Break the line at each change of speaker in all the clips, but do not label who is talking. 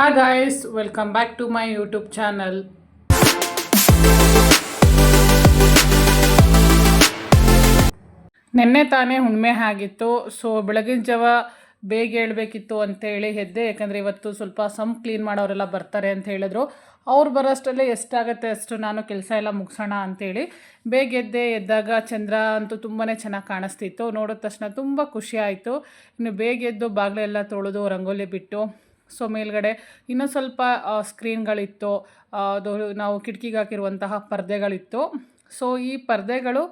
Hi guys welcome back to my YouTube channel ನಿನ್ನೆ ತಾನೇ ಹುಣ್ಣಿಮೆ ಆಗಿತ್ತು ಸೊ ಬೆಳಗಿನ ಜಾವ ಬೇಗ ಹೇಳಬೇಕಿತ್ತು ಅಂತೇಳಿ ಎದ್ದೆ, ಯಾಕಂದರೆ ಇವತ್ತು ಸ್ವಲ್ಪ ಸಮ್ ಕ್ಲೀನ್ ಮಾಡೋರೆಲ್ಲ ಬರ್ತಾರೆ ಅಂತ ಹೇಳಿದ್ರು. ಅವ್ರು ಬರೋಷ್ಟರಲ್ಲೇ ಎಷ್ಟಾಗುತ್ತೆ ಅಷ್ಟು ನಾನು ಕೆಲಸ ಎಲ್ಲ ಮುಗಿಸೋಣ ಅಂತೇಳಿ ಬೇಗ ಎದ್ದೆ, ಎದ್ದಾಗ ಚಂದ್ರ ಅಂತೂ ತುಂಬಾ ಚೆನ್ನಾಗಿ ಕಾಣಿಸ್ತಿತ್ತು. ನೋಡಿದ ತಕ್ಷಣ ತುಂಬ ಖುಷಿ ಆಯಿತು. ಇನ್ನು ಬೇಗ ಎದ್ದು ಬಾಗಿಲೆಲ್ಲ ತೊಳೆದು ರಂಗೋಲಿ ಬಿಟ್ಟು ಸೊ ಮೇಲ್ಗಡೆ ಇನ್ನೂ ಸ್ವಲ್ಪ ಸ್ಕ್ರೀನ್ಗಳಿತ್ತು ಅದು ನಾವು ಕಿಟಕಿಗೆ ಹಾಕಿರುವಂತಹ ಪರ್ದೆಗಳಿತ್ತು. ಸೊ ಈ ಪರ್ದೆಗಳು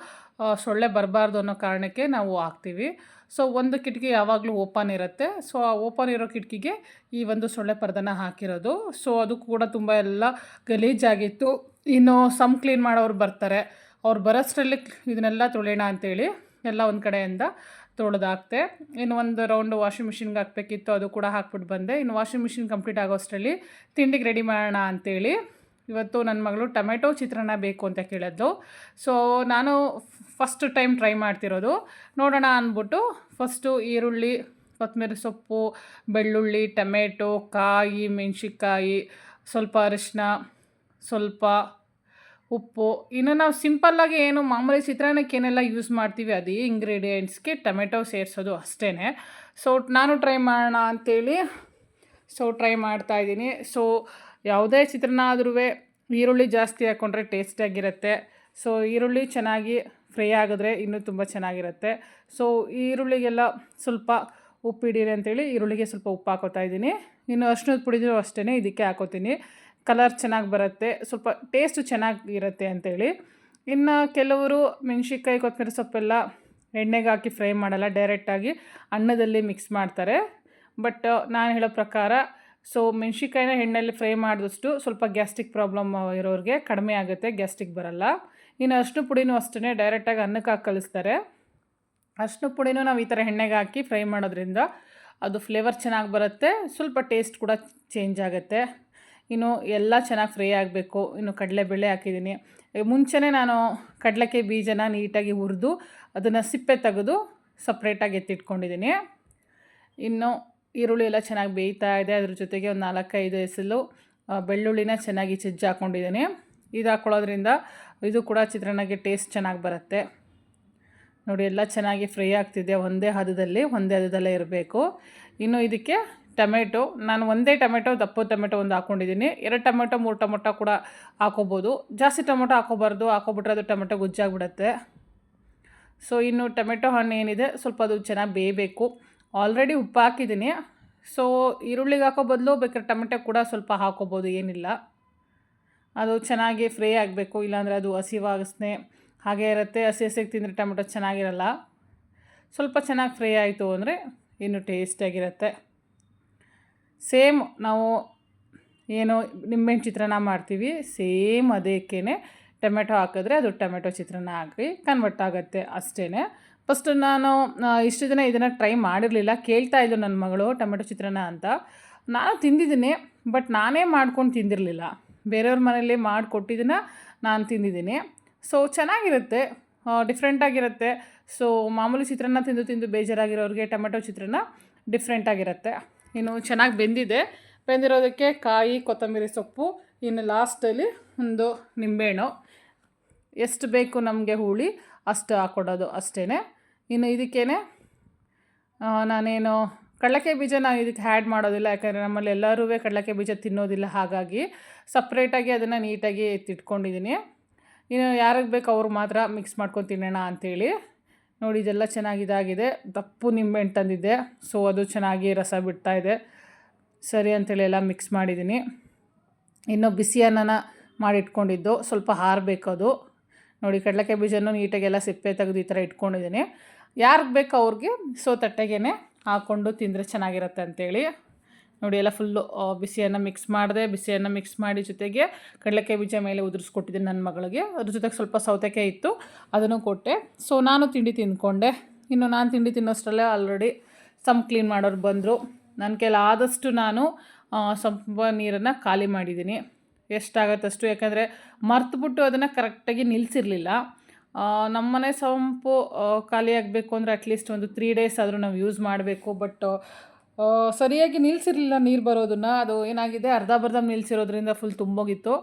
ಸೊಳ್ಳೆ ಬರಬಾರ್ದು ಅನ್ನೋ ಕಾರಣಕ್ಕೆ ನಾವು ಹಾಕ್ತೀವಿ. ಸೊ ಒಂದು ಕಿಟಕಿ ಯಾವಾಗಲೂ ಓಪನ್ ಇರುತ್ತೆ. ಸೊ ಆ ಓಪನ್ ಇರೋ ಕಿಟಕಿಗೆ ಈ ಒಂದು ಸೊಳ್ಳೆ ಪರ್ದನ ಹಾಕಿರೋದು. ಸೊ ಅದು ಕೂಡ ತುಂಬ ಎಲ್ಲ ಗಲೀಜಾಗಿತ್ತು. ಇನ್ನು ಸಮ್ ಕ್ಲೀನ್ ಮಾಡೋರು ಬರ್ತಾರೆ. ಅವ್ರು ಬರೋಷ್ಟರಲ್ಲಿ ಇದನ್ನೆಲ್ಲ ತೊಳೆಯೋಣ ಅಂತೇಳಿ ಎಲ್ಲ ಒಂದು ಕಡೆಯಿಂದ ತೊಳೆದಾಕ್ತೆ. ಇನ್ನು ಒಂದು ರೌಂಡ್ ವಾಷಿಂಗ್ ಮಿಷಿನ್ಗೆ ಹಾಕಬೇಕಿತ್ತು, ಅದು ಕೂಡ ಹಾಕ್ಬಿಟ್ಟು ಬಂದೆ. ಇನ್ನು ವಾಷಿಂಗ್ ಮಿಷಿನ್ ಕಂಪ್ಲೀಟ್ ಆಗೋಷ್ಟರಲ್ಲಿ ತಿಂಡಿಗೆ ರೆಡಿ ಮಾಡೋಣ ಅಂತೇಳಿ. ಇವತ್ತು ನನ್ನ ಮಗಳು ಟೊಮೆಟೊ ಚಿತ್ರಾನ್ನ ಬೇಕು ಅಂತ ಕೇಳಿದ್ದು ಸೊ ನಾನು ಫಸ್ಟ್ ಟೈಮ್ ಟ್ರೈ ಮಾಡ್ತಿರೋದು. ನೋಡೋಣ ಅಂದ್ಬಿಟ್ಟು ಫಸ್ಟು ಈರುಳ್ಳಿ, ಕೊತ್ತಂಬರಿ ಸೊಪ್ಪು, ಬೆಳ್ಳುಳ್ಳಿ, ಟೊಮೆಟೊ, ಕಾಯಿ, ಮೆಣಸಿನ್ಕಾಯಿ, ಸ್ವಲ್ಪ ಅರಿಶಿನ ಸ್ವಲ್ಪ ಉಪ್ಪು. ಇನ್ನು ನಾವು ಸಿಂಪಲ್ಲಾಗಿ ಏನು ಮಾಮೂಲಿ ಚಿತ್ರಾನ್ನಕ್ಕೆ ಏನೆಲ್ಲ ಯೂಸ್ ಮಾಡ್ತೀವಿ, ಅದೇ ಇಂಗ್ರೀಡಿಯೆಂಟ್ಸ್ಗೆ ಟೊಮೆಟೊ ಸೇರಿಸೋದು ಅಷ್ಟೇ ಸೊ ನಾನು ಟ್ರೈ ಮಾಡೋಣ ಅಂತೇಳಿ ಸೊ ಟ್ರೈ ಮಾಡ್ತಾಯಿದ್ದೀನಿ ಸೊ ಯಾವುದೇ ಚಿತ್ರಾನ್ನ ಆದ್ರೂ ಈರುಳ್ಳಿ ಜಾಸ್ತಿ ಹಾಕ್ಕೊಂಡ್ರೆ ಟೇಸ್ಟಿಯಾಗಿರುತ್ತೆ ಸೊ ಈರುಳ್ಳಿ ಚೆನ್ನಾಗಿ ಫ್ರೈ ಆಗಿದ್ರೆ ಇನ್ನೂ ತುಂಬ ಚೆನ್ನಾಗಿರುತ್ತೆ. ಸೊ ಈರುಳ್ಳಿಗೆಲ್ಲ ಸ್ವಲ್ಪ ಉಪ್ಪು ಹಿಡೀರಿ ಅಂತೇಳಿ ಈರುಳ್ಳಿಗೆ ಸ್ವಲ್ಪ ಉಪ್ಪು ಹಾಕೋತಾ ಇದ್ದೀನಿ. ಇನ್ನು ಅರ್ಶಿನದ ಪುಡಿನೂ ಅಷ್ಟೇ ಇದಕ್ಕೆ ಹಾಕೋತೀನಿ. ಕಲರ್ ಚೆನ್ನಾಗಿ ಬರುತ್ತೆ, ಸ್ವಲ್ಪ ಟೇಸ್ಟು ಚೆನ್ನಾಗಿರುತ್ತೆ ಅಂತೇಳಿ. ಇನ್ನು ಕೆಲವರು ಮೆಣಸಿನ್ಕಾಯಿ ಕೊತ್ತಂಬರಿ ಸೊಪ್ಪೆಲ್ಲ ಎಣ್ಣೆಗೆ ಹಾಕಿ ಫ್ರೈ ಮಾಡಲ್ಲ ಡೈರೆಕ್ಟಾಗಿ ಅನ್ನದಲ್ಲಿ ಮಿಕ್ಸ್ ಮಾಡ್ತಾರೆ. ಬಟ್ ನಾನು ಹೇಳೋ ಪ್ರಕಾರ ಸೊ ಮೆಣಸಿನ್ಕಾಯಿನ ಎಣ್ಣೆಯಲ್ಲಿ ಫ್ರೈ ಮಾಡಿದಷ್ಟು ಸ್ವಲ್ಪ ಗ್ಯಾಸ್ಟ್ರಿಕ್ ಪ್ರಾಬ್ಲಮ್ ಇರೋರಿಗೆ ಕಡಿಮೆ ಆಗುತ್ತೆ, ಗ್ಯಾಸ್ಟ್ರಿಕ್ ಬರಲ್ಲ. ಇನ್ನು ಅಷ್ಟು ಪುಡಿನೂ ಅಷ್ಟೇ ಡೈರೆಕ್ಟಾಗಿ ಅನ್ನಕ್ಕೆ ಹಾಕಿ ಕಲಿಸ್ತಾರೆ. ಅಷ್ಟು ಪುಡಿನೂ ನಾವು ಈ ಥರ ಎಣ್ಣೆಗೆ ಹಾಕಿ ಫ್ರೈ ಮಾಡೋದ್ರಿಂದ ಅದು ಫ್ಲೇವರ್ ಚೆನ್ನಾಗಿ ಬರುತ್ತೆ, ಸ್ವಲ್ಪ ಟೇಸ್ಟ್ ಕೂಡ ಚೇಂಜ್ ಆಗುತ್ತೆ. ಇನ್ನು ಎಲ್ಲ ಚೆನ್ನಾಗಿ ಫ್ರೈ ಆಗಬೇಕು. ಇನ್ನು ಕಡಲೆಬೇಳೆ ಹಾಕಿದ್ದೀನಿ. ಮುಂಚೆನೇ ನಾನು ಕಡಲೆಕಾಯಿ ಬೀಜನ ನೀಟಾಗಿ ಹುರಿದು ಅದನ್ನು ಸಿಪ್ಪೆ ತೆಗೆದು ಸಪ್ರೇಟಾಗಿ ಎತ್ತಿಟ್ಕೊಂಡಿದ್ದೀನಿ. ಇನ್ನು ಈರುಳ್ಳಿ ಎಲ್ಲ ಚೆನ್ನಾಗಿ ಬೇಯ್ತಾ ಇದೆ. ಅದ್ರ ಜೊತೆಗೆ ಒಂದು ನಾಲ್ಕೈದು ಎಸಲು ಬೆಳ್ಳುಳ್ಳಿನ ಚೆನ್ನಾಗಿ ಚಿಜ್ಜಿ ಹಾಕ್ಕೊಂಡಿದ್ದೀನಿ ಇದು ಹಾಕ್ಕೊಳ್ಳೋದ್ರಿಂದ ಇದು ಕೂಡ ಚಿತ್ರಾನ್ನಕ್ಕೆ ಟೇಸ್ಟ್ ಚೆನ್ನಾಗಿ ಬರುತ್ತೆ. ನೋಡಿ, ಎಲ್ಲ ಚೆನ್ನಾಗಿ ಫ್ರೈ ಆಗ್ತಿದೆ. ಒಂದೇ ಹದದಲ್ಲಿ, ಒಂದೇ ಹದದಲ್ಲೇ ಇರಬೇಕು. ಇನ್ನು ಇದಕ್ಕೆ ಟೊಮೆಟೊ, ನಾನು ಒಂದೇ ಟೊಮೆಟೊ, ದಪ್ಪ ಟೊಮೆಟೊ ಒಂದು ಹಾಕ್ಕೊಂಡಿದ್ದೀನಿ ಎರಡು ಟೊಮೆಟೊ, ಮೂರು ಟೊಮೆಟೊ ಕೂಡ ಹಾಕೋಬೋದು. ಜಾಸ್ತಿ ಟೊಮೆಟೊ ಹಾಕೋಬಾರ್ದು. ಹಾಕೋಬಿಟ್ರೆ ಅದು ಟೊಮೆಟೊ ಗುಜ್ಜಾಗ್ಬಿಡತ್ತೆ. ಸೊ, ಇನ್ನು ಟೊಮೆಟೊ ಹಣ್ಣು ಏನಿದೆ, ಸ್ವಲ್ಪ ಅದು ಚೆನ್ನಾಗಿ ಬೇಯಬೇಕು. ಆಲ್ರೆಡಿ ಉಪ್ಪು ಹಾಕಿದ್ದೀನಿ. ಸೊ, ಈರುಳ್ಳಿಗೆ ಹಾಕೋ ಬದಲು ಬೇಕಾದ್ರೆ ಟೊಮೆಟೊ ಕೂಡ ಸ್ವಲ್ಪ ಹಾಕೋಬೋದು, ಏನಿಲ್ಲ. ಅದು ಚೆನ್ನಾಗಿ ಫ್ರೈ ಆಗಬೇಕು. ಇಲ್ಲಾಂದರೆ ಅದು ಹಸಿ ವಾಸನೆ ಹಾಗೆ ಇರುತ್ತೆ. ಹಸಿ ಹಸಿಗೆ ತಿಂದರೆ ಟೊಮೆಟೊ ಚೆನ್ನಾಗಿರಲ್ಲ. ಸ್ವಲ್ಪ ಚೆನ್ನಾಗಿ ಫ್ರೈ ಆಯಿತು ಅಂದರೆ ಇನ್ನು ಟೇಸ್ಟಿಯಾಗಿರುತ್ತೆ. ಸೇಮ್ ನಾವು ಏನು ನಿಂಬೆಹಣ್ಣು ಚಿತ್ರಾನ್ನ ಮಾಡ್ತೀವಿ, ಸೇಮ್ ಅದಕ್ಕೇ ಟೊಮೆಟೊ ಹಾಕಿದ್ರೆ ಅದು ಟೊಮೆಟೊ ಚಿತ್ರಾನ್ನ ಹಾಕಿ ಕನ್ವರ್ಟ್ ಆಗುತ್ತೆ ಅಷ್ಟೇ ಫಸ್ಟು ನಾನು ಇಷ್ಟು ದಿನ ಇದನ್ನು ಟ್ರೈ ಮಾಡಿರಲಿಲ್ಲ, ಕೇಳ್ತಾ ಇದ್ದು ನನ್ನ ಮಗಳು ಟೊಮೆಟೊ ಚಿತ್ರಾನ್ನ ಅಂತ. ನಾನು ತಿಂದಿದ್ದೀನಿ ಬಟ್ ನಾನೇ ಮಾಡ್ಕೊಂಡು ತಿಂದಿರಲಿಲ್ಲ. ಬೇರೆಯವ್ರ ಮನೇಲಿ ಮಾಡಿಕೊಟ್ಟಿದ್ದನ್ನು ನಾನು ತಿಂದಿದ್ದೀನಿ. ಸೊ ಚೆನ್ನಾಗಿರುತ್ತೆ ಡಿಫ್ರೆಂಟಾಗಿರುತ್ತೆ ಸೊ ಮಾಮೂಲಿ ಚಿತ್ರಾನ್ನ ತಿಂದು ತಿಂದು ಬೇಜಾರಾಗಿರೋರಿಗೆ ಟೊಮೆಟೊ ಚಿತ್ರಾನ್ನ ಡಿಫ್ರೆಂಟಾಗಿರುತ್ತೆ ಇನ್ನು ಚೆನ್ನಾಗಿ ಬೆಂದಿದೆ. ಬೆಂದಿರೋದಕ್ಕೆ ಕಾಯಿ, ಕೊತ್ತಂಬರಿ ಸೊಪ್ಪು, ಇನ್ನು ಲಾಸ್ಟಲ್ಲಿ ಒಂದು ನಿಂಬೆಹಣ್ಣು. ಎಷ್ಟು ಬೇಕು ನಮಗೆ ಹುಳಿ, ಅಷ್ಟು ಹಾಕ್ಕೊಡೋದು ಅಷ್ಟೇ ಇನ್ನು ಇದಕ್ಕೇ ನಾನೇನು ಕಡಲೆಕಾಯಿ ಬೀಜ ನಾನು ಇದಕ್ಕೆ ಹ್ಯಾಡ್ ಮಾಡೋದಿಲ್ಲ, ಯಾಕಂದರೆ ನಮ್ಮಲ್ಲಿ ಎಲ್ಲರೂ ಕಡಲೆಕಾಯಿ ಬೀಜ ತಿನ್ನೋದಿಲ್ಲ, ಹಾಗಾಗಿ ಸಪ್ರೇಟಾಗಿ ಅದನ್ನು ನೀಟಾಗಿ ಎತ್ತಿಟ್ಕೊಂಡಿದ್ದೀನಿ ಇನ್ನು ಯಾರಿಗೆ ಬೇಕು ಅವ್ರು ಮಾತ್ರ ಮಿಕ್ಸ್ ಮಾಡ್ಕೊಂಡು ತಿನ್ನೋಣ ಅಂಥೇಳಿ ನೋಡಿ, ಇದೆಲ್ಲ ಚೆನ್ನಾಗಿ ಇದಾಗಿದೆ. ದಪ್ಪು ನಿಂಬೆಹಣ್ಣು ತಂದಿದ್ದೆ ಸೊ ಅದು ಚೆನ್ನಾಗಿ ರಸ ಬಿಡ್ತಾ ಇದೆ. ಸರಿ ಅಂಥೇಳಿ ಎಲ್ಲ ಮಿಕ್ಸ್ ಮಾಡಿದ್ದೀನಿ. ಇನ್ನು ಬಿಸಿ ಅನ್ನನ ಮಾಡಿಟ್ಕೊಂಡಿದ್ದು. ಸ್ವಲ್ಪ ಹಾರಬೇಕು ಅದು. ನೋಡಿ, ಕಡಲೆಕಾಯಿ ಬೀಜನೂ ನೀಟಾಗೆಲ್ಲ ಸಿಪ್ಪೆ ತೆಗೆದು ಈ ಥರ ಇಟ್ಕೊಂಡಿದ್ದೀನಿ. ಯಾರಿಗೆ ಬೇಕು ಅವ್ರಿಗೆ ಸೊ ತಟ್ಟೆಗೆ ಹಾಕ್ಕೊಂಡು ತಿಂದರೆ ಚೆನ್ನಾಗಿರುತ್ತೆ ಅಂತೇಳಿ. ನೋಡಿ, ಎಲ್ಲ ಫುಲ್ಲು ಬಿಸಿಯನ್ನು ಮಿಕ್ಸ್ ಮಾಡಿದೆ, ಬಿಸಿಯನ್ನು ಮಿಕ್ಸ್ ಮಾಡಿ ಜೊತೆಗೆ ಕಡಲೆಕಾಯಿ ಬೀಜ ಮೇಲೆ ಉದುರಿಸ್ಕೊಟ್ಟಿದ್ದೀನಿ ನನ್ನ ಮಗಳಿಗೆ. ಅದ್ರ ಜೊತೆಗೆ ಸ್ವಲ್ಪ ಸೌತೆಕಾಯಿ ಇತ್ತು, ಅದನ್ನು ಕೊಟ್ಟೆ. ಸೊ ನಾನು ತಿಂಡಿ ತಿಂದ್ಕೊಂಡೆ. ಇನ್ನು ನಾನು ತಿಂಡಿ ತಿನ್ನೋಷ್ಟರಲ್ಲೇ ಆಲ್ರೆಡಿ ಸಂಪ್ ಕ್ಲೀನ್ ಮಾಡೋರು ಬಂದರು. ನನ್ನ ಕೈಲಿ ಆದಷ್ಟು ನಾನು ಸಂಪ ನೀರನ್ನು ಖಾಲಿ ಮಾಡಿದ್ದೀನಿ. ಎಷ್ಟಾಗತ್ತಷ್ಟು, ಯಾಕಂದರೆ ಮರ್ತುಬಿಟ್ಟು ಅದನ್ನು ಕರೆಕ್ಟಾಗಿ ನಿಲ್ಲಿಸಿರಲಿಲ್ಲ ನಮ್ಮನೆ ಸಂಪು ಖಾಲಿ ಆಗಬೇಕು ಅಂದರೆ ಅಟ್ಲೀಸ್ಟ್ ಒಂದು ತ್ರೀ ಡೇಸ್ ಆದರೂ ನಾವು ಯೂಸ್ ಮಾಡಬೇಕು. ಬಟ್ ಸರಿಯಾಗಿ ನಿಲ್ಲಿಸಿರಲಿಲ್ಲ ನೀರು ಬರೋದನ್ನು. ಅದು ಏನಾಗಿದೆ, ಅರ್ಧ ಬರ್ಧ ನಿಲ್ಲಿಸಿರೋದ್ರಿಂದ ಫುಲ್ ತುಂಬೋಗಿತ್ತು.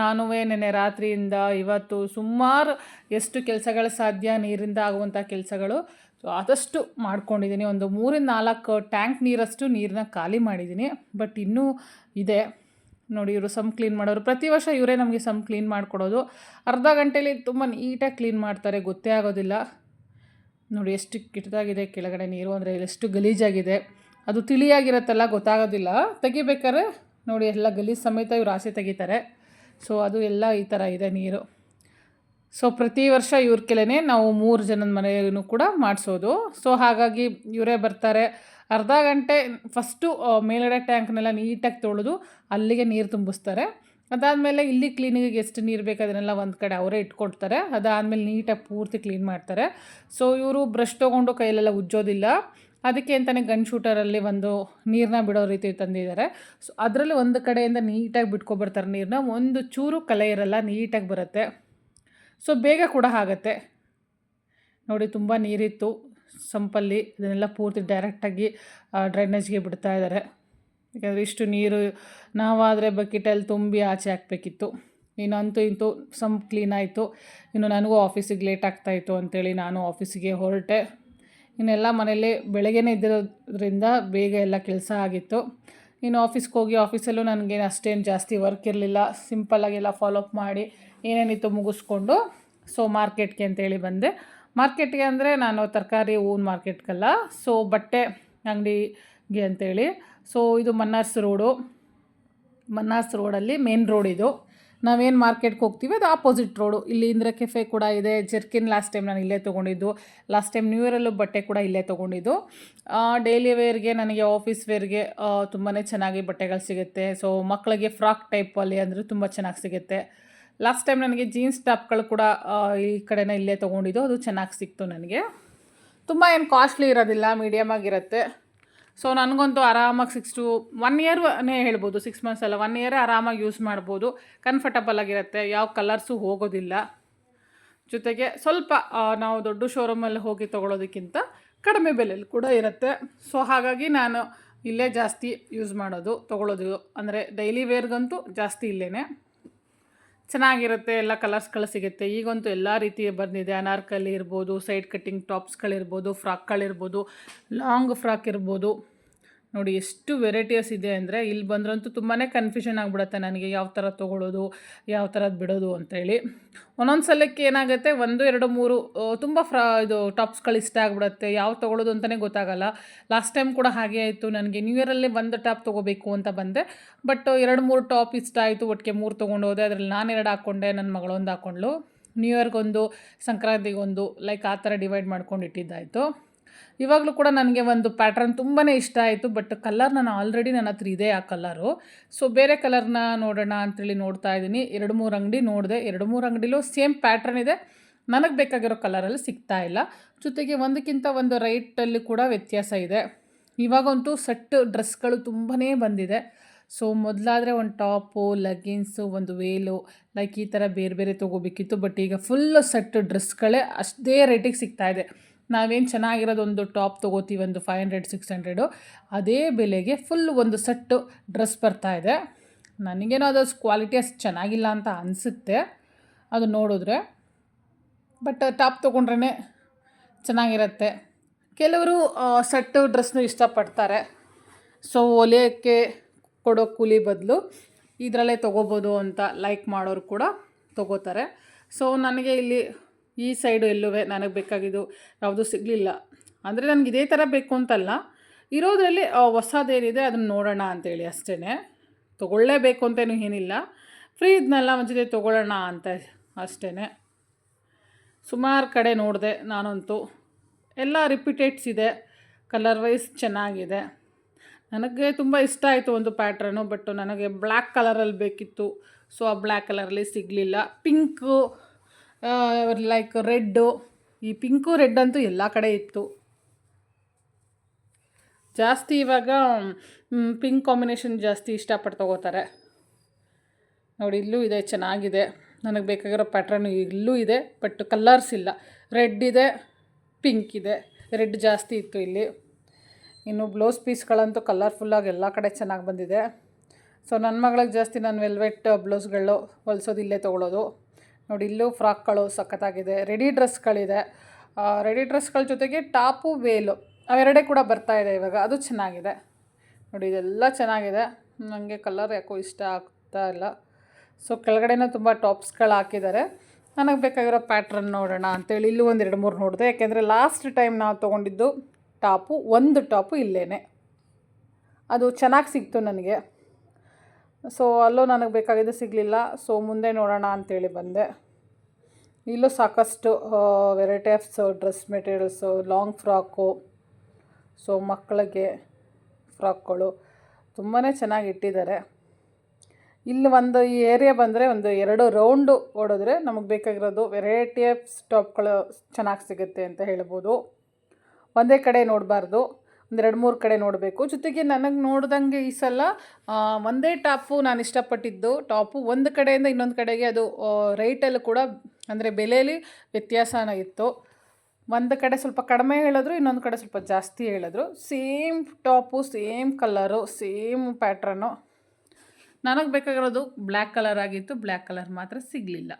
ನಾನು ನೆನೆ ರಾತ್ರಿಯಿಂದ ಇವತ್ತು ಸುಮಾರು ಎಷ್ಟು ಕೆಲಸಗಳು ಸಾಧ್ಯ ನೀರಿಂದ ಆಗುವಂಥ ಕೆಲಸಗಳು, ಸೊ ಆದಷ್ಟು ಮಾಡ್ಕೊಂಡಿದ್ದೀನಿ ಒಂದು ಮೂರಿಂದ ನಾಲ್ಕು ಟ್ಯಾಂಕ್ ನೀರಷ್ಟು ನೀರನ್ನ ಖಾಲಿ ಮಾಡಿದ್ದೀನಿ ಬಟ್ ಇನ್ನೂ ಇದೆ. ನೋಡಿ, ಇವರು ಸಮ್ ಕ್ಲೀನ್ ಮಾಡೋರು. ಪ್ರತಿ ವರ್ಷ ಇವರೇ ನಮಗೆ ಸಮ್ ಕ್ಲೀನ್ ಮಾಡಿಕೊಡೋದು. ಅರ್ಧ ಗಂಟೇಲಿ ತುಂಬ ನೀಟಾಗಿ ಕ್ಲೀನ್ ಮಾಡ್ತಾರೆ, ಗೊತ್ತೇ ಆಗೋದಿಲ್ಲ. ನೋಡಿ, ಎಷ್ಟು ಕಿಟ್ಟದಾಗಿದೆ ಕೆಳಗಡೆ ನೀರು. ಅಂದರೆ ಎಷ್ಟು ಗಲೀಜಾಗಿದೆ. ಅದು ತಿಳಿಯಾಗಿರುತ್ತಲ್ಲ, ಗೊತ್ತಾಗೋದಿಲ್ಲ. ತೆಗಿಬೇಕಾದ್ರೆ ನೋಡಿ, ಎಲ್ಲ ಗಲೀಜು ಸಮೇತ ಇವ್ರು ಆಸೆ ತೆಗಿತಾರೆ. ಸೊ ಅದು ಎಲ್ಲ ಈ ಥರ ಇದೆ ನೀರು. ಸೊ ಪ್ರತಿ ವರ್ಷ ಇವ್ರ ಕೆಲೇ ನಾವು ಮೂರು ಜನದ ಮನೆಯೂ ಕೂಡ ಮಾಡಿಸೋದು. ಸೊ ಹಾಗಾಗಿ ಇವರೇ ಬರ್ತಾರೆ. ಅರ್ಧ ಗಂಟೆ ಫಸ್ಟು ಮೇಲ್ಗಡೆ ಟ್ಯಾಂಕ್ನೆಲ್ಲ ನೀಟಾಗಿ ತೊಳೆದು ಅಲ್ಲಿಗೆ ನೀರು ತುಂಬಿಸ್ತಾರೆ. ಅದಾದಮೇಲೆ ಇಲ್ಲಿ ಕ್ಲೀನಿಗೆ ಎಷ್ಟು ನೀರು ಬೇಕು ಅದನ್ನೆಲ್ಲ ಒಂದು ಕಡೆ ಅವರೇ ಇಟ್ಕೊಡ್ತಾರೆ. ಅದಾದಮೇಲೆ ನೀಟಾಗಿ ಪೂರ್ತಿ ಕ್ಲೀನ್ ಮಾಡ್ತಾರೆ. ಸೊ ಇವರು ಬ್ರಷ್ ತೊಗೊಂಡು ಕೈಯಲ್ಲೆಲ್ಲ ಉಜ್ಜೋದಿಲ್ಲ. ಅದಕ್ಕೆ ಅಂತಲೇ ಗನ್ ಶೂಟರಲ್ಲಿ ಒಂದು ನೀರನ್ನ ಬಿಡೋ ರೀತಿ ತಂದಿದ್ದಾರೆ. ಸೊ ಅದರಲ್ಲಿ ಒಂದು ಕಡೆಯಿಂದ ನೀಟಾಗಿ ಬಿಟ್ಕೊಬರ್ತಾರೆ ನೀರನ್ನ ಒಂದು ಚೂರು ಕಲೆ ಇರಲ್ಲ, ನೀಟಾಗಿ ಬರುತ್ತೆ. ಸೊ ಬೇಗ ಕೂಡ ಆಗುತ್ತೆ. ನೋಡಿ, ತುಂಬ ನೀರಿತ್ತು. ಸಂಪಲ್ಲಿ ಇದನ್ನೆಲ್ಲ ಪೂರ್ತಿ ಡೈರೆಕ್ಟಾಗಿ ಡ್ರೈನೇಜ್ಗೆ ಬಿಡ್ತಾ ಇದ್ದಾರೆ. ಯಾಕಂದರೆ ಇಷ್ಟು ನೀರು ನಾವಾದರೆ ಬಕೆಟಲ್ಲಿ ತುಂಬಿ ಆಚೆ ಹಾಕಬೇಕಿತ್ತು. ಇನ್ನು ಅಂತೂ ಇಂತೂ ಸಂಪ್ ಕ್ಲೀನ್ ಆಯಿತು. ಇನ್ನು ನನಗೂ ಆಫೀಸಿಗೆ ಲೇಟ್ ಆಗ್ತಾಯಿತ್ತು ಅಂಥೇಳಿ ನಾನು ಆಫೀಸಿಗೆ ಹೊರಟೆ. ಇನ್ನೆಲ್ಲ ಮನೇಲಿ ಬೆಳಗ್ಗೆನೇ ಇದ್ದಿರೋದ್ರಿಂದ ಬೇಗ ಎಲ್ಲ ಕೆಲಸ ಆಗಿತ್ತು. ಇನ್ನು ಆಫೀಸ್ಗೆ ಹೋಗಿ ಆಫೀಸಲ್ಲೂ ನನಗೆ ಅಷ್ಟೇನು ಜಾಸ್ತಿ ವರ್ಕ್ ಇರಲಿಲ್ಲ. ಸಿಂಪಲ್ಲಾಗೆಲ್ಲ ಫಾಲೋಅಪ್ ಮಾಡಿ ಏನೇನಿತ್ತು ಮುಗಿಸ್ಕೊಂಡು ಸೊ ಮಾರ್ಕೆಟ್ಗೆ ಅಂತೇಳಿ ಬಂದೆ. ಮಾರ್ಕೆಟ್ಗೆ ಅಂದರೆ ನಾನು ತರಕಾರಿ, ಹೂವಿನ ಮಾರ್ಕೆಟ್ಗೆಲ್ಲ. ಸೊ ಬಟ್ಟೆ ಅಂಗಡಿಗೆ ಅಂತೇಳಿ. ಸೊ ಇದು ಮನ್ನಾರ್ಸ್ ರೋಡು. ಮನ್ನಾರ್ಸ್ ರೋಡಲ್ಲಿ ಮೇನ್ ರೋಡ್ ಇದು. ನಾವೇನು ಮಾರ್ಕೆಟ್ಗೆ ಹೋಗ್ತೀವಿ, ಅದು ಆಪೋಸಿಟ್ ರೋಡು ಇಲ್ಲಿ ಇಂದ್ರ ಕೆಫೆ ಕೂಡ ಇದೆ ಜರ್ಕಿನ್ ಲಾಸ್ಟ್ ಟೈಮ್ ನಾನು ಇಲ್ಲೇ ತೊಗೊಂಡಿದ್ದು. ಲಾಸ್ಟ್ ಟೈಮ್ ನ್ಯೂ ಇಯರಲ್ಲೂ ಬಟ್ಟೆ ಕೂಡ ಇಲ್ಲೇ ತೊಗೊಂಡಿದ್ದು. ಡೈಲಿ ವೇರ್ಗೆ ನನಗೆ ಆಫೀಸ್ ವೇರ್ಗೆ ತುಂಬಾ ಚೆನ್ನಾಗಿ ಬಟ್ಟೆಗಳು ಸಿಗುತ್ತೆ. ಸೊ ಮಕ್ಕಳಿಗೆ ಫ್ರಾಕ್ ಟೈಪಲ್ಲಿ ಅಂದರೆ ತುಂಬ ಚೆನ್ನಾಗಿ ಸಿಗುತ್ತೆ. ಲಾಸ್ಟ್ ಟೈಮ್ ನನಗೆ ಜೀನ್ಸ್ ಟಾಪ್ಗಳು ಕೂಡ ಈ ಕಡೆನೇ ಇಲ್ಲೇ ತೊಗೊಂಡಿದ್ದು, ಅದು ಚೆನ್ನಾಗಿ ಸಿಕ್ತು ನನಗೆ. ತುಂಬ ಏನು ಕಾಸ್ಟ್ಲಿ ಇರೋದಿಲ್ಲ ಮೀಡಿಯಮ್ ಆಗಿರುತ್ತೆ. ಸೊ ನನಗಂತೂ ಆರಾಮಾಗಿ ಸಿಕ್ಸ್ ಟು ಒನ್ ಇಯರ್ನೇ ಹೇಳ್ಬೋದು. ಸಿಕ್ಸ್ ಮಂತ್ಸ್ ಅಲ್ಲ ಒನ್ ಇಯರ್ ಆರಾಮಾಗಿ ಯೂಸ್ ಮಾಡ್ಬೋದು. ಕನ್ಫರ್ಟಬಲ್ ಆಗಿರುತ್ತೆ. ಯಾವ ಕಲರ್ಸು ಹೋಗೋದಿಲ್ಲ. ಜೊತೆಗೆ ಸ್ವಲ್ಪ ನಾವು ದೊಡ್ಡ ಶೋರೂಮಲ್ಲಿ ಹೋಗಿ ತೊಗೊಳೋದಕ್ಕಿಂತ ಕಡಿಮೆ ಬೆಲೆಯಲ್ಲಿ ಕೂಡ ಇರುತ್ತೆ. ಸೊ ಹಾಗಾಗಿ ನಾನು ಇಲ್ಲೇ ಜಾಸ್ತಿ ಯೂಸ್ ಮಾಡೋದು, ತೊಗೊಳೋದು. ಅಂದರೆ ಡೈಲಿ ವೇರ್ಗಂತೂ ಜಾಸ್ತಿ ಇಲ್ಲೇ ಚೆನ್ನಾಗಿರುತ್ತೆ, ಎಲ್ಲ ಕಲರ್ಸ್ಗಳು ಸಿಗುತ್ತೆ. ಈಗಂತೂ ಎಲ್ಲ ರೀತಿ ಬಂದಿದೆ. ಅನಾರ್ಕಲಿ ಇರ್ಬೋದು ಸೈಡ್ ಕಟ್ಟಿಂಗ್ ಟಾಪ್ಸ್ಗಳಿರ್ಬೋದು ಫ್ರಾಕ್ಗಳಿರ್ಬೋದು ಲಾಂಗ್ ಫ್ರಾಕ್ ಇರ್ಬೋದು. ನೋಡಿ, ಎಷ್ಟು ವೆರೈಟೀಸ್ ಇದೆ ಅಂದರೆ ಇಲ್ಲಿ ಬಂದ್ರಂತೂ ತುಂಬಾ ಕನ್ಫ್ಯೂಷನ್ ಆಗಿಬಿಡುತ್ತೆ ನನಗೆ ಯಾವ ಥರ ತೊಗೊಳ್ಳೋದು ಯಾವ ಥರದ್ದು ಬಿಡೋದು ಅಂತೇಳಿ ಒಂದೊಂದು ಸಲಕ್ಕೆ ಏನಾಗುತ್ತೆ, ಒಂದು, ಎರಡು, ಮೂರು ತುಂಬ ಫ್ರಾ, ಇದು ಟಾಪ್ಸ್ಗಳು ಇಷ್ಟ ಆಗಿಬಿಡುತ್ತೆ. ಯಾವ ತೊಗೊಳ್ಳೋದು ಅಂತಲೇ ಗೊತ್ತಾಗಲ್ಲ. ಲಾಸ್ಟ್ ಟೈಮ್ ಕೂಡ ಹಾಗೆ ಆಯಿತು. ನನಗೆ ನ್ಯೂ ಇಯರಲ್ಲಿ ಒಂದು ಟಾಪ್ ತೊಗೋಬೇಕು ಅಂತ ಬಂದೆ. ಬಟ್ ಎರಡು, ಮೂರು ಟಾಪ್ ಇಷ್ಟ ಆಯಿತು. ಒಟ್ಟಿಗೆ ಮೂರು ತೊಗೊಂಡು ಹೋದೆ. ಅದರಲ್ಲಿ ನಾನು ಎರಡು ಹಾಕ್ಕೊಂಡೆ ನನ್ನ ಮಗಳೊಂದು ಹಾಕ್ಕೊಂಡ್ಳು ನ್ಯೂ ಇಯರ್ಗೊಂದು ಸಂಕ್ರಾಂತಿಗೊಂದು, ಲೈಕ್ ಆ ಥರ ಡಿವೈಡ್ ಮಾಡ್ಕೊಂಡು ಇಟ್ಟಿದ್ದಾಯಿತು. ಇವಾಗಲೂ ಕೂಡ ನನಗೆ ಒಂದು ಪ್ಯಾಟ್ರನ್ ತುಂಬಾ ಇಷ್ಟ ಆಯಿತು ಬಟ್ ಕಲರ್ ನಾನು ಆಲ್ರೆಡಿ ನನ್ನ ಹತ್ರ ಇದೆ ಆ ಕಲರು ಸೊ ಬೇರೆ ಕಲರ್ನ ನೋಡೋಣ ಅಂತೇಳಿ ನೋಡ್ತಾ ಇದ್ದೀನಿ. ಎರಡು ಮೂರು ಅಂಗಡಿ ನೋಡಿದೆ. ಎರಡು ಮೂರು ಅಂಗಡಿಲೂ ಸೇಮ್ ಪ್ಯಾಟ್ರನ್ ಇದೆ. ನನಗೆ ಬೇಕಾಗಿರೋ ಕಲರಲ್ಲಿ ಸಿಗ್ತಾ ಇಲ್ಲ. ಜೊತೆಗೆ ಒಂದಕ್ಕಿಂತ ಒಂದು ರೈಟಲ್ಲಿ ಕೂಡ ವ್ಯತ್ಯಾಸ ಇದೆ. ಇವಾಗಂತೂ ಸೆಟ್ ಡ್ರೆಸ್ಗಳು ತುಂಬಾ ಬಂದಿದೆ. ಸೊ ಮೊದಲಾದರೆ ಒಂದು ಟಾಪು ಲಗ್ಗಿನ್ಸು ಒಂದು ವೇಲು ಲೈಕ್ ಈ ಥರ ಬೇರೆ ಬೇರೆ ತೊಗೋಬೇಕಿತ್ತು ಬಟ್ ಈಗ ಫುಲ್ಲು ಸೆಟ್ ಡ್ರೆಸ್ಗಳೇ ಅಷ್ಟೇ ರೇಟಿಗೆ ಸಿಗ್ತಾಯಿದೆ ನಾವೇನು ಚೆನ್ನಾಗಿರೋದು ಒಂದು ಟಾಪ್ ತೊಗೋತೀವಿ ಒಂದು ಫೈವ್ ಹಂಡ್ರೆಡ್, ಸಿಕ್ಸ್ ಹಂಡ್ರೆಡು, ಅದೇ ಬೆಲೆಗೆ ಫುಲ್ ಒಂದು ಸೆಟ್ಟು ಡ್ರೆಸ್ ಬರ್ತಾ ಇದೆ. ನನಗೇನೋ ಅದು ಕ್ವಾಲಿಟಿ ಅಷ್ಟು ಚೆನ್ನಾಗಿಲ್ಲ ಅಂತ ಅನಿಸುತ್ತೆ. ಅದು ನೋಡಿದ್ರೆ. ಬಟ್ ಟಾಪ್ ತೊಗೊಂಡ್ರೇ ಚೆನ್ನಾಗಿರುತ್ತೆ. ಕೆಲವರು ಸೆಟ್ಟು ಡ್ರೆಸ್ನು ಇಷ್ಟಪಡ್ತಾರೆ. ಸೊ ಹೊಲಿಯೋಕ್ಕೆ ಕೊಡೋ ಕೂಲಿ ಬದಲು ಇದರಲ್ಲೇ ತೊಗೋಬೋದು ಅಂತ ಲೈಕ್ ಮಾಡೋರು ಕೂಡ ತೊಗೋತಾರೆ. ಸೊ ನನಗೆ ಇಲ್ಲಿ ಈ ಸೈಡು ಎಲ್ಲೂ ನನಗೆ ಬೇಕಾಗಿದ್ದು ಯಾವುದೂ ಸಿಗಲಿಲ್ಲ. ಅಂದರೆ ನನಗೆ ಇದೇ ಥರ ಬೇಕು ಅಂತಲ್ಲ. ಇರೋದರಲ್ಲಿ ಹೊಸದೇನಿದೆ ಅದನ್ನು ನೋಡೋಣ ಅಂತೇಳಿ ಅಷ್ಟೇ ತೊಗೊಳ್ಳೇಬೇಕು ಅಂತೇನು ಏನಿಲ್ಲ. ಫ್ರೀ ಇದನ್ನೆಲ್ಲ ಮುಂಚೆ ತೊಗೊಳ್ಳೋಣ ಅಂತ ಅಷ್ಟೇ ಸುಮಾರು ಕಡೆ ನೋಡಿದೆ ನಾನಂತೂ. ಎಲ್ಲ ರಿಪೀಟೆಡ್ಸ್ ಇದೆ. ಕಲರ್ ವೈಸ್ ಚೆನ್ನಾಗಿದೆ. ನನಗೆ ತುಂಬ ಇಷ್ಟ ಆಯಿತು ಒಂದು ಪ್ಯಾಟ್ರನು, ಬಟ್ ನನಗೆ ಬ್ಲ್ಯಾಕ್ ಕಲರಲ್ಲಿ ಬೇಕಿತ್ತು. ಸೊ, ಆ ಬ್ಲ್ಯಾಕ್ ಕಲರಲ್ಲಿ ಸಿಗಲಿಲ್ಲ. ಪಿಂಕು ಲೈಕ್ ರೆಡ್ಡು ಈ ಪಿಂಕು ರೆಡ್ ಅಂತೂ ಎಲ್ಲ ಕಡೆ ಇತ್ತು. ಜಾಸ್ತಿ ಇವಾಗ ಪಿಂಕ್ ಕಾಂಬಿನೇಷನ್ ಜಾಸ್ತಿ ಇಷ್ಟಪಟ್ಟು ತಗೋತಾರೆ. ನೋಡಿ, ಇಲ್ಲೂ ಇದೆ, ಚೆನ್ನಾಗಿದೆ. ನನಗೆ ಬೇಕಾಗಿರೋ ಪ್ಯಾಟ್ರನ್ ಇಲ್ಲೂ ಇದೆ ಬಟ್ ಕಲರ್ಸ್ ಇಲ್ಲ. ರೆಡ್ ಇದೆ ಪಿಂಕ್ ಇದೆ. ರೆಡ್ ಜಾಸ್ತಿ ಇತ್ತು ಇಲ್ಲಿ. ಇನ್ನು ಬ್ಲೌಸ್ ಪೀಸ್ಗಳಂತೂ ಕಲರ್ಫುಲ್ಲಾಗಿ ಎಲ್ಲ ಕಡೆ ಚೆನ್ನಾಗಿ ಬಂದಿದೆ. ಸೊ ನನ್ನ ಮಗಳಿಗೆ ಜಾಸ್ತಿ ನಾನು ವೆಲ್ವೆಟ್ ಬ್ಲೌಸ್ಗಳು ಹೊಲ್ಸೋದು ಇಲ್ಲೇ ತೊಗೊಳೋದು. ನೋಡಿ, ಇಲ್ಲೂ ಫ್ರಾಕ್ಗಳು ಸಖತ್ತಾಗಿದೆ ರೆಡಿ ಡ್ರೆಸ್ಗಳಿದೆ ರೆಡಿ ಡ್ರೆಸ್ಗಳ ಜೊತೆಗೆ ಟಾಪು, ವೇಲು ಅವೆರಡೇ ಕೂಡ ಬರ್ತಾ ಇದೆ ಇವಾಗ, ಅದು ಚೆನ್ನಾಗಿದೆ. ನೋಡಿ, ಇದೆಲ್ಲ ಚೆನ್ನಾಗಿದೆ. ನನಗೆ ಕಲರ್ ಯಾಕೋ ಇಷ್ಟ ಆಗ್ತಾ ಇಲ್ಲ. ಸೊ ಕೆಳಗಡೆನೂ ತುಂಬ ಟಾಪ್ಸ್ಗಳು ಹಾಕಿದ್ದಾರೆ. ನನಗೆ ಬೇಕಾಗಿರೋ ಪ್ಯಾಟ್ರನ್ ನೋಡೋಣ ಅಂತೇಳಿ ಇಲ್ಲೂ ಒಂದು ಎರಡು ಮೂರು ನೋಡಿದೆ. ಯಾಕೆಂದರೆ ಲಾಸ್ಟ್ ಟೈಮ್ ನಾವು ತೊಗೊಂಡಿದ್ದು ಟಾಪು, ಒಂದು ಟಾಪು ಇಲ್ಲೇ ಅದು ಚೆನ್ನಾಗಿ ಸಿಕ್ತು ನನಗೆ. ಸೊ ಅಲ್ಲೂ ನನಗೆ ಬೇಕಾಗಿದ್ದು ಸಿಗಲಿಲ್ಲ. ಸೊ ಮುಂದೆ ನೋಡೋಣ ಅಂತೇಳಿ ಬಂದೆ. ಇಲ್ಲೂ ಸಾಕಷ್ಟು variety of dress materials, long frock, so ಮಕ್ಕಳಿಗೆ ಫ್ರಾಕ್ಗಳು ತುಂಬಾ ಚೆನ್ನಾಗಿ ಇಟ್ಟಿದ್ದಾರೆ. ಇಲ್ಲಿ ಒಂದು ಈ ಏರಿಯಾ ಬಂದರೆ ಒಂದು ಎರಡು ರೌಂಡು ಓಡಿದ್ರೆ ನಮಗೆ ಬೇಕಾಗಿರೋದು ವೆರೈಟಿ ಆಫ್ ಟಾಪ್ಗಳು ಚೆನ್ನಾಗಿ ಸಿಗುತ್ತೆ ಅಂತ ಹೇಳ್ಬೋದು. ಒಂದೇ ಕಡೆ ನೋಡಬಾರ್ದು. ಒಂದೆರಡು ಮೂರು ಕಡೆ ನೋಡಬೇಕು. ಜೊತೆಗೆ ನನಗೆ ನೋಡ್ದಂಗೆ ಈ ಸಲ ಒಂದೇ ಟಾಪು ನಾನು ಇಷ್ಟಪಟ್ಟಿದ್ದು. ಟಾಪು ಒಂದು ಕಡೆಯಿಂದ ಇನ್ನೊಂದು ಕಡೆಗೆ ಅದು ರೈಟಲ್ಲೂ ಕೂಡ ಅಂದರೆ ಬೆಲೆಯಲ್ಲಿ ವ್ಯತ್ಯಾಸನ ಇತ್ತು. ಒಂದು ಕಡೆ ಸ್ವಲ್ಪ ಕಡಿಮೆ ಹೇಳಿದ್ರು, ಇನ್ನೊಂದು ಕಡೆ ಸ್ವಲ್ಪ ಜಾಸ್ತಿ ಹೇಳಿದ್ರು. Same top, same colour, same pattern ನನಗೆ ಬೇಕಾಗಿರೋದು ಬ್ಲ್ಯಾಕ್ ಕಲರ್ ಆಗಿತ್ತು. ಬ್ಲ್ಯಾಕ್ ಕಲರ್ ಮಾತ್ರ ಸಿಗಲಿಲ್ಲ.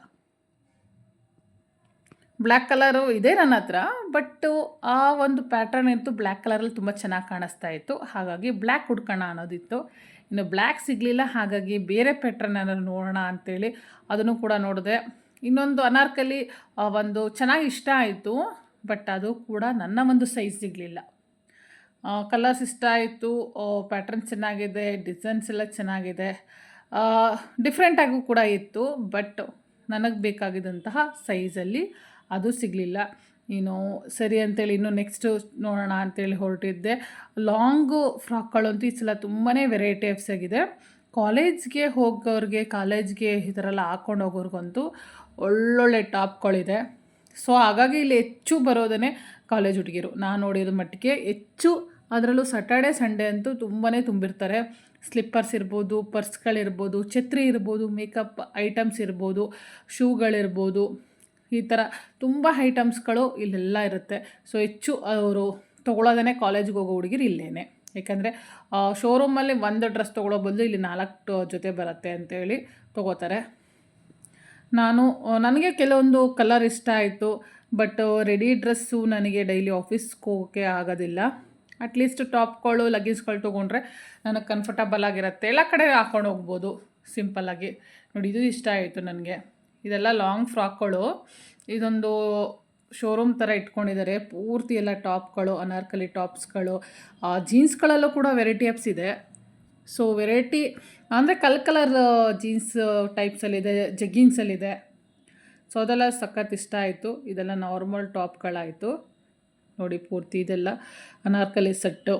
ಬ್ಲ್ಯಾಕ್ ಕಲರು ಇದೆ ನನ್ನ ಹತ್ರ, ಬಟ್ಟು ಆ ಒಂದು ಪ್ಯಾಟ್ರನ್ ಇತ್ತು ಬ್ಲ್ಯಾಕ್ ಕಲರಲ್ಲಿ ತುಂಬ ಚೆನ್ನಾಗಿ ಕಾಣಿಸ್ತಾ ಇತ್ತು. ಹಾಗಾಗಿ ಬ್ಲ್ಯಾಕ್ ಹುಡ್ಕೋಣ ಅನ್ನೋದಿತ್ತು. ಇನ್ನು ಬ್ಲ್ಯಾಕ್ ಸಿಗಲಿಲ್ಲ, ಹಾಗಾಗಿ ಬೇರೆ ಪ್ಯಾಟ್ರನ್ ಏನಾದ್ರು ನೋಡೋಣ ಅಂಥೇಳಿ ಅದನ್ನು ಕೂಡ ನೋಡಿದೆ. ಇನ್ನೊಂದು ಅನಾರ್ಕಲಿ ಒಂದು ಚೆನ್ನಾಗಿ ಇಷ್ಟ ಆಯಿತು, ಬಟ್ ಅದು ಕೂಡ ನನ್ನ ಒಂದು ಸೈಜ್ ಸಿಗಲಿಲ್ಲ. ಕಲರ್ಸ್ ಇಷ್ಟ ಆಯಿತು ಪ್ಯಾಟ್ರನ್ ಚೆನ್ನಾಗಿದೆ, ಡಿಸೈನ್ಸ್ ಎಲ್ಲ ಚೆನ್ನಾಗಿದೆ ಡಿಫ್ರೆಂಟಾಗೂ ಕೂಡ ಇತ್ತು, ಬಟ್ ನನಗೆ ಬೇಕಾಗಿದ್ದಂತಹ ಸೈಜಲ್ಲಿ ಅದು ಸಿಗಲಿಲ್ಲ. ನೀನು ಸರಿ ಅಂತೇಳಿ ಇನ್ನು ನೆಕ್ಸ್ಟು ನೋಡೋಣ ಅಂತೇಳಿ ಹೊರಟಿದ್ದೆ. ಲಾಂಗು ಫ್ರಾಕ್ಗಳಂತೂ ಈ ಸಲ ತುಂಬಾ ವೆರೈಟಿ ಆಫ್ಸ್ ಆಗಿದೆ ಕಾಲೇಜ್ಗೆ ಹೋಗೋರಿಗೆ ಕಾಲೇಜ್ಗೆ ಈ ಥರ ಎಲ್ಲ ಹಾಕ್ಕೊಂಡು ಹೋಗೋರ್ಗಂತೂ ಒಳ್ಳೊಳ್ಳೆ ಟಾಪ್ಗಳಿದೆ ಸೊ ಹಾಗಾಗಿ ಇಲ್ಲಿ ಹೆಚ್ಚು ಬರೋದೇ ಕಾಲೇಜ್ ಹುಡುಗಿರು. ನಾನು ನೋಡಿದ ಮಟ್ಟಿಗೆ ಹೆಚ್ಚು ಅದರಲ್ಲೂ ಸಟರ್ಡೆ ಸಂಡೇ ಅಂತೂ ತುಂಬಾ ತುಂಬಿರ್ತಾರೆ. ಸ್ಲಿಪ್ಪರ್ಸ್ ಇರ್ಬೋದು ಪರ್ಸ್ಗಳಿರ್ಬೋದು ಛತ್ರಿ ಇರ್ಬೋದು ಮೇಕಪ್ ಐಟಮ್ಸ್ ಇರ್ಬೋದು ಶೂಗಳಿರ್ಬೋದು ಈ ಥರ ತುಂಬ ಐಟಮ್ಸ್ಗಳು ಇಲ್ಲೆಲ್ಲ ಇರುತ್ತೆ. ಸೊ ಹೆಚ್ಚು ಅವರು ತೊಗೊಳೋದೇ ಕಾಲೇಜ್ಗೆ ಹೋಗೋ ಹುಡುಗಿರು ಇಲ್ಲೇ ಯಾಕಂದರೆ ಶೋರೂಮಲ್ಲಿ ಒಂದು ಡ್ರೆಸ್ ತೊಗೊಳೋ ಬದಲು ಇಲ್ಲಿ ನಾಲ್ಕು ಜೊತೆ ಬರುತ್ತೆ ಅಂತೇಳಿ ತೊಗೋತಾರೆ. ನಾನು, ನನಗೆ ಕೆಲವೊಂದು ಕಲರ್ ಇಷ್ಟ ಆಯಿತು ಬಟ್ ರೆಡಿ ಡ್ರೆಸ್ಸು ನನಗೆ ಡೈಲಿ ಆಫೀಸ್ಗೆ ಹೋಗೋಕ್ಕೆ ಆಗೋದಿಲ್ಲ. ಅಟ್ಲೀಸ್ಟ್ ಟಾಪ್ಗಳು ಲಗೇಜ್ಗಳು ತೊಗೊಂಡ್ರೆ ನನಗೆ ಕಂಫರ್ಟಬಲ್ ಆಗಿರುತ್ತೆ. ಎಲ್ಲ ಕಡೆ ಹಾಕ್ಕೊಂಡು ಹೋಗ್ಬೋದು ಸಿಂಪಲ್ಲಾಗಿ ನೋಡಿ, ಇದು ಇಷ್ಟ ಆಯಿತು ನನಗೆ. ಇದೆಲ್ಲ ಲಾಂಗ್ ಫ್ರಾಕ್ಗಳು ಇದೊಂದು ಶೋರೂಮ್ ಥರ ಇಟ್ಕೊಂಡಿದ್ದಾರೆ. ಪೂರ್ತಿ ಎಲ್ಲ ಟಾಪ್ಗಳು ಅನಾರ್ಕಲಿ ಟಾಪ್ಸ್ಗಳು ಜೀನ್ಸ್ಗಳಲ್ಲೂ ಕೂಡ ವೆರೈಟಿ ಆಪ್ಸ್ ಇದೆ. ಸೊ ವೆರೈಟಿ ಅಂದರೆ ಕಲ್ ಕಲರ್ ಜೀನ್ಸ್ ಟೈಪ್ಸಲ್ಲಿದೆ ಜಗ್ಗಿನ್ಸಲ್ಲಿದೆ ಸೊ ಅದೆಲ್ಲ ಸಖತ್ ಇಷ್ಟ ಆಯಿತು. ಇದೆಲ್ಲ ನಾರ್ಮಲ್ ಟಾಪ್ಗಳಾಯಿತು ನೋಡಿ ಪೂರ್ತಿ ಇದೆಲ್ಲ ಅನಾರ್ಕಲಿ ಸೆಟ್ಟು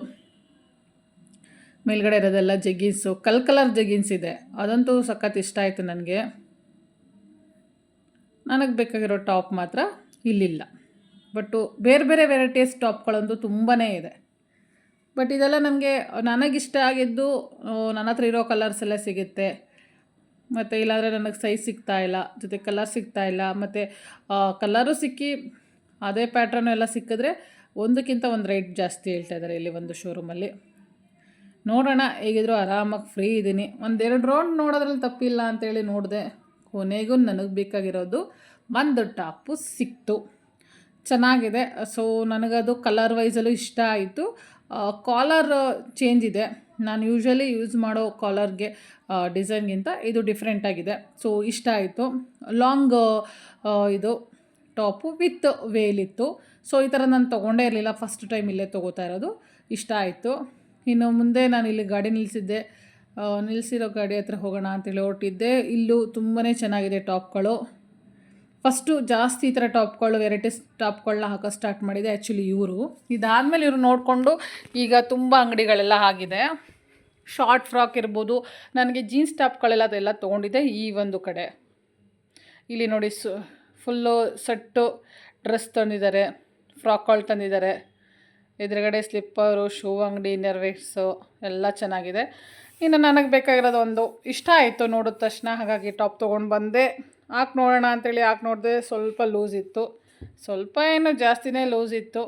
ಮೇಲ್ಗಡೆ ಇರೋದೆಲ್ಲ ಜಗ್ಗಿನ್ಸು ಕಲ್ ಕಲರ್ ಜಗ್ಗಿನ್ಸ್ ಇದೆ. ಅದಂತೂ ಸಖತ್ ಇಷ್ಟ ಆಯಿತು ನನಗೆ. ನನಗೆ ಬೇಕಾಗಿರೋ ಟಾಪ್ ಮಾತ್ರ ಇಲ್ಲಿಲ್ಲ. ಬಟ್ಟು ಬೇರೆ ಬೇರೆ ವೆರೈಟೀಸ್ ಟಾಪ್ಗಳಂತೂ ತುಂಬಾ ಇದೆ. ಬಟ್ ಇದೆಲ್ಲ ನನಗೆ, ನನಗಿಷ್ಟ ಆಗಿದ್ದು ನನ್ನ ಹತ್ರ ಇರೋ ಕಲರ್ಸ್ ಎಲ್ಲ ಸಿಗುತ್ತೆ. ಮತ್ತು ಇಲ್ಲಾಂದರೆ ನನಗೆ ಸೈಜ್ ಸಿಗ್ತಾ ಇಲ್ಲ, ಜೊತೆ ಕಲರ್ ಸಿಗ್ತಾ ಇಲ್ಲ. ಮತ್ತು ಕಲರು ಸಿಕ್ಕಿ ಅದೇ ಪ್ಯಾಟ್ರನ್ನು ಎಲ್ಲ ಸಿಕ್ಕಿದ್ರೆ ಒಂದಕ್ಕಿಂತ ಒಂದು ರೇಟ್ ಜಾಸ್ತಿ ಹೇಳ್ತಾ ಇದ್ದಾರೆ ಇಲ್ಲಿ ಒಂದು ಶೋರೂಮಲ್ಲಿ ನೋಡೋಣ, ಹೇಗಿದ್ರು ಆರಾಮಾಗಿ ಫ್ರೀ ಇದ್ದೀನಿ ಒಂದೆರಡು ರೌಂಡ್ ನೋಡೋದ್ರಲ್ಲಿ ತಪ್ಪಿಲ್ಲ ಅಂತೇಳಿ ನೋಡಿದೆ. ಕೊನೆಗೂ ನನಗೆ ಬೇಕಾಗಿರೋದು ಒಂದು ಟಾಪು ಸಿಕ್ತು. ಚೆನ್ನಾಗಿದೆ. ಸೊ ನನಗದು ಕಲರ್ ವೈಸಲ್ಲೂ ಇಷ್ಟ ಆಯಿತು. ಕಾಲರ್ ಚೇಂಜ್ ಇದೆ. ನಾನು ಯೂಶ್ವಲಿ ಯೂಸ್ ಮಾಡೋ ಕಾಲರ್ಗೆ ಡಿಸೈನ್ಗಿಂತ ಇದು ಡಿಫ್ರೆಂಟ್ ಆಗಿದೆ. ಸೊ ಇಷ್ಟ ಆಯಿತು. ಲಾಂಗ್ ಇದು ಟಾಪು ವಿತ್ ವೇಲಿತ್ತು ಸೊ ಈ ಥರ ನಾನು ತೊಗೊಂಡೇ ಇರಲಿಲ್ಲ. ಫಸ್ಟ್ ಟೈಮ್ ಇಲ್ಲೇ ತೊಗೋತಾ ಇರೋದು. ಇಷ್ಟ ಆಯಿತು. ಇನ್ನು ಮುಂದೆ ನಾನು ಇಲ್ಲಿ ಗಾಡಿ ನಿಲ್ಲಿಸಿದ್ದೆ ನಿಲ್ಲಿಸಿರೋ ಗಾಡಿ ಹತ್ರ ಹೋಗೋಣ ಅಂತೇಳಿ ಹೊರಟಿದ್ದೆ. ಇಲ್ಲೂ ತುಂಬಾ ಚೆನ್ನಾಗಿದೆ ಟಾಪ್ಗಳು. ಫಸ್ಟು ಜಾಸ್ತಿ ಈ ಥರ ಟಾಪ್ಗಳು ವೆರೈಟೀಸ್ ಟಾಪ್ಗಳನ್ನ ಹಾಕೋ ಸ್ಟಾರ್ಟ್ ಮಾಡಿದೆ ಆ್ಯಕ್ಚುಲಿ ಇವರು. ಇದಾದಮೇಲೆ ಇವರು ನೋಡಿಕೊಂಡು ಈಗ ತುಂಬ ಅಂಗಡಿಗಳೆಲ್ಲ ಆಗಿದೆ. ಶಾರ್ಟ್ ಫ್ರಾಕ್ ಇರ್ಬೋದು, ನನಗೆ ಜೀನ್ಸ್ ಟಾಪ್ಗಳೆಲ್ಲ ಅದೆಲ್ಲ ತೊಗೊಂಡಿದ್ದೆ ಈ ಒಂದು ಕಡೆ. ಇಲ್ಲಿ ನೋಡಿ ಸು, ಫುಲ್ಲು ಸೆಟ್ಟು ಡ್ರೆಸ್ ತಂದಿದ್ದಾರೆ, ಫ್ರಾಕ್ಗಳು ತಂದಿದ್ದಾರೆ. ಎದುರುಗಡೆ ಸ್ಲಿಪ್ಪರು, ಶೂ ಅಂಗಡಿ ಇನ್ನರ್ವೇರ್ಸು ಎಲ್ಲ ಚೆನ್ನಾಗಿದೆ. ಇನ್ನು ನನಗೆ ಬೇಕಾಗಿರೋದು ಒಂದು ಇಷ್ಟ ಆಯಿತು ನೋಡಿದ ತಕ್ಷಣ, ಹಾಗಾಗಿ ಟಾಪ್ ತೊಗೊಂಡು ಬಂದೆ. ಹಾಕಿ ನೋಡೋಣ ಅಂತೇಳಿ ಹಾಕಿ ನೋಡಿದೆ ಸ್ವಲ್ಪ ಲೂಸ್ ಇತ್ತು. ಸ್ವಲ್ಪ ಏನು ಜಾಸ್ತಿನೇ ಲೂಸ್ ಇತ್ತು.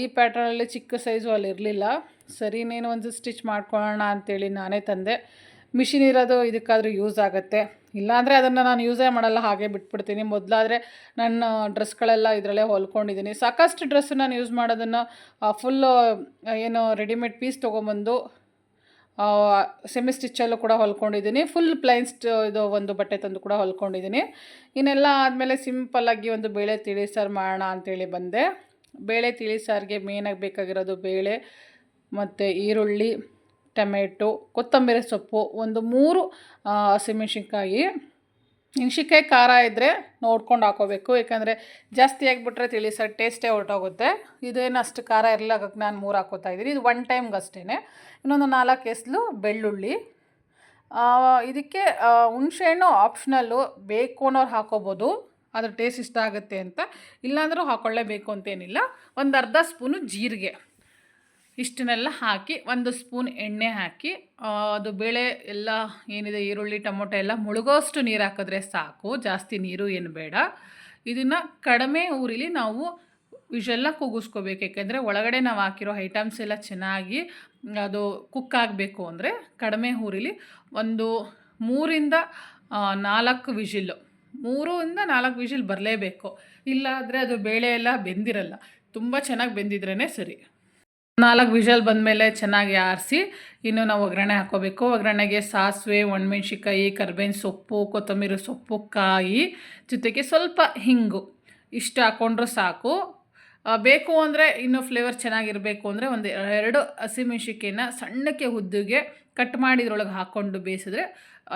ಈ ಪ್ಯಾಟ್ರನಲ್ಲಿ ಚಿಕ್ಕ ಸೈಜು ಅಲ್ಲಿ ಇರಲಿಲ್ಲ. ಸರಿ, ನೀನು ಒಂದು ಸ್ಟಿಚ್ ಮಾಡ್ಕೊಳ್ಳೋಣ ಅಂತೇಳಿ ನಾನೇ ತಂದೆ. ಮಿಷಿನ್ ಇರೋದು ಇದಕ್ಕಾದರೂ ಯೂಸ್ ಆಗುತ್ತೆ. ಇಲ್ಲಾಂದರೆ ಅದನ್ನು ನಾನು ಯೂಸೇ ಮಾಡಲ್ಲ, ಹಾಗೆ ಬಿಟ್ಬಿಡ್ತೀನಿ. ಮೊದಲಾದರೆ ನನ್ನ ಡ್ರೆಸ್ಗಳೆಲ್ಲ ಇದರಲ್ಲೇ ಹೊಲ್ಕೊಂಡಿದ್ದೀನಿ. ಸಾಕಷ್ಟು ಡ್ರೆಸ್ ನಾನು ಯೂಸ್ ಮಾಡೋದನ್ನು ಫುಲ್ಲು ಏನು ರೆಡಿಮೇಡ್ ಪೀಸ್ ತೊಗೊಂಬಂದು ಸೆಮಿ ಸ್ಟಿಚ್ಚಲ್ಲೂ ಕೂಡ ಹೊಲ್ಕೊಂಡಿದ್ದೀನಿ. ಫುಲ್ ಪ್ಲೈನ್ ಸ್ಟ ಇದು ಒಂದು ಬಟ್ಟೆ ತಂದು ಕೂಡ ಹೊಲ್ಕೊಂಡಿದ್ದೀನಿ. ಇನ್ನೆಲ್ಲ ಆದಮೇಲೆ ಸಿಂಪಲ್ಲಾಗಿ ಒಂದು ಬೇಳೆ ತಿಳಿ ಸಾರು ಮಾಡೋಣ ಅಂತೇಳಿ ಬಂದೆ. ಬೇಳೆ ತಿಳಿ ಸಾರಿಗೆ ಮೇನಾಗಿ ಬೇಕಾಗಿರೋದು ಬೇಳೆ, ಮತ್ತು ಈರುಳ್ಳಿ, ಟೊಮೆಟೊ, ಕೊತ್ತಂಬರಿ ಸೊಪ್ಪು, ಒಂದು ಮೂರು ಹಸಿಮೆಣ್ಸಿನ್ಕಾಯಿ. ಮೆಣ್ಸಿನ್ಕಾಯಿ ಖಾರ ಇದ್ದರೆ ನೋಡ್ಕೊಂಡು ಹಾಕೋಬೇಕು ಯಾಕಂದರೆ ಜಾಸ್ತಿ ಆಗಿಬಿಟ್ರೆ ತಿಳಿ ಸರ್ ಟೇಸ್ಟೇ ಹೊರಟೋಗುತ್ತೆ. ಇದೇನು ಅಷ್ಟು ಖಾರ ಇರಲ್ಲ ನಾನು ಮೂರು ಹಾಕೋತಾ ಇದ್ದೀನಿ. ಇದು ಒನ್ ಟೈಮ್ಗೆ ಅಷ್ಟೇ ಇನ್ನೊಂದು ನಾಲ್ಕು ಎಸ್ಲು ಬೆಳ್ಳುಳ್ಳಿ. ಇದಕ್ಕೆ ಹುಣ್ಸೆಹಣ್ಣು ಆಪ್ಷನಲ್ಲು ಬೇಕು ಅನ್ನೋರು ಹಾಕೋಬೋದು. ಅದ್ರ ಟೇಸ್ಟ್ ಇಷ್ಟ ಆಗುತ್ತೆ ಅಂತ. ಇಲ್ಲಾಂದರೂ ಹಾಕೊಳ್ಳೇಬೇಕು ಅಂತೇನಿಲ್ಲ. ಒಂದು ಅರ್ಧ ಸ್ಪೂನು ಜೀರಿಗೆ. ಇಷ್ಟನ್ನೆಲ್ಲ ಹಾಕಿ ಒಂದು ಸ್ಪೂನ್ ಎಣ್ಣೆ ಹಾಕಿ ಅದು ಬೇಳೆ ಎಲ್ಲ ಏನಿದೆ, ಈರುಳ್ಳಿ, ಟೊಮೊಟೊ ಎಲ್ಲ ಮುಳುಗೋಷ್ಟು ನೀರು ಹಾಕಿದ್ರೆ ಸಾಕು. ಜಾಸ್ತಿ ನೀರು ಏನು ಬೇಡ. ಇದನ್ನು ಕಡಿಮೆ ಊರಿಲಿ ನಾವು ವಿಷೆಲ್ಲ ಕೂಗಿಸ್ಕೋಬೇಕು ಯಾಕೆಂದರೆ ಒಳಗಡೆ ನಾವು ಹಾಕಿರೋ ಐಟಮ್ಸ್ ಎಲ್ಲ ಚೆನ್ನಾಗಿ ಅದು ಕುಕ್ ಆಗಬೇಕು ಅಂದರೆ ಕಡಿಮೆ ಊರಿಲಿ ಒಂದು ಮೂರಿಂದ ನಾಲ್ಕು ವಿಷಿಲ್ಲು ಮೂರಿಂದ ನಾಲ್ಕು ವಿಷಿಲ್ ಬರಲೇಬೇಕು. ಇಲ್ಲಾದರೆ ಅದು ಬೇಳೆ ಎಲ್ಲ ಬೆಂದಿರಲ್ಲ. ತುಂಬ ಚೆನ್ನಾಗಿ ಬೆಂದಿದ್ರೇ ಸರಿ. ನಾಲ್ಕು ವಿಷಲ್ ಬಂದಮೇಲೆ ಚೆನ್ನಾಗಿ ಆರಿಸಿ ಇನ್ನು ನಾವು ಒಗ್ಗರಣೆ ಹಾಕೋಬೇಕು ಒಗ್ಗರಣೆಗೆ ಸಾಸಿವೆ ಒಣಮೆಣ್ಸಿಕಾಯಿ ಕರ್ಬೇವಿನ ಸೊಪ್ಪು, ಕೊತ್ತಂಬರಿ ಸೊಪ್ಪು, ಕಾಯಿ, ಜೊತೆಗೆ ಸ್ವಲ್ಪ ಹಿಂಗು ಇಷ್ಟು ಹಾಕ್ಕೊಂಡ್ರೆ ಸಾಕು. ಬೇಕು ಅಂದರೆ ಇನ್ನೂ ಫ್ಲೇವರ್ ಚೆನ್ನಾಗಿರಬೇಕು ಅಂದರೆ ಒಂದು ಎರಡು ಹಸಿಮೆಣ್ಸಿಕಾಯಿನ ಸಣ್ಣಕ್ಕೆ ಉದ್ದಿಗೆ ಕಟ್ ಮಾಡಿದ್ರೊಳಗೆ ಹಾಕ್ಕೊಂಡು ಬೇಯಿಸಿದ್ರೆ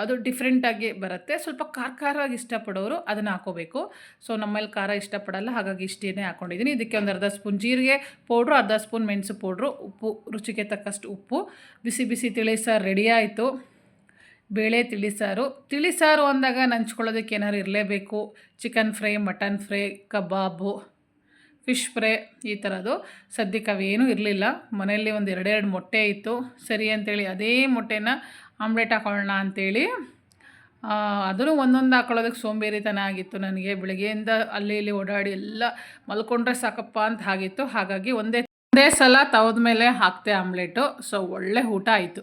ಅದು ಡಿಫ್ರೆಂಟಾಗಿ ಬರುತ್ತೆ. ಸ್ವಲ್ಪ ಖಾರ ಖಾರವಾಗಿ ಇಷ್ಟಪಡೋರು ಅದನ್ನು ಹಾಕೋಬೇಕು. ಸೊ ನಮ್ಮಲ್ಲಿ ಖಾರ ಇಷ್ಟಪಡಲ್ಲ, ಹಾಗಾಗಿ ಇಷ್ಟೇನೆ ಹಾಕ್ಕೊಂಡಿದ್ದೀನಿ ಇದಕ್ಕೆ ಒಂದು ಅರ್ಧ ಸ್ಪೂನ್ ಜೀರಿಗೆ ಪೌಡ್ರು, ಅರ್ಧ ಸ್ಪೂನ್ ಮೆಣಸು ಪೌಡ್ರು, ಉಪ್ಪು, ರುಚಿಗೆ ತಕ್ಕಷ್ಟು ಉಪ್ಪು. ಬಿಸಿ ಬಿಸಿ ತಿಳಿ ಸಾರು ರೆಡಿ ಆಯಿತು. ಬೇಳೆ ತಿಳಿಸಾರು ತಿಳಿಸಾರು ಅಂದಾಗ ನಂಚ್ಕೊಳ್ಳೋದಕ್ಕೆ ಏನಾದ್ರು ಇರಲೇಬೇಕು. ಚಿಕನ್ ಫ್ರೈ, ಮಟನ್ ಫ್ರೈ, ಕಬಾಬು, ಫಿಶ್ ಫ್ರೈ ಈ ಥರದ್ದು ಸದ್ಯಕ್ಕೆ ಅವೇನೂ ಇರಲಿಲ್ಲ. ಮನೆಯಲ್ಲಿ ಒಂದು ಎರಡೆರಡು ಮೊಟ್ಟೆ ಇತ್ತು. ಸರಿ ಅಂತೇಳಿ ಅದೇ ಮೊಟ್ಟೆನ ಆಮ್ಲೆಟ್ ಹಾಕೊಳ್ಳೋಣ ಅಂತೇಳಿ. ಅದನ್ನು ಒಂದೊಂದು ಹಾಕೊಳ್ಳೋದಕ್ಕೆ ಸೋಂಬೇರಿತನ ಆಗಿತ್ತು ನನಗೆ. ಬೆಳಗ್ಗೆಯಿಂದ ಅಲ್ಲಿ ಇಲ್ಲಿ ಓಡಾಡಿ ಎಲ್ಲ ಮಲ್ಕೊಂಡ್ರೆ ಸಾಕಪ್ಪ ಅಂತ ಆಗಿತ್ತು. ಹಾಗಾಗಿ ಒಂದೇ ಒಂದೇ ಸಲ ತವದ ಮೇಲೆ ಹಾಕ್ತೆ ಆಮ್ಲೆಟು. ಸೊ, ಒಳ್ಳೆ ಊಟ ಆಯಿತು.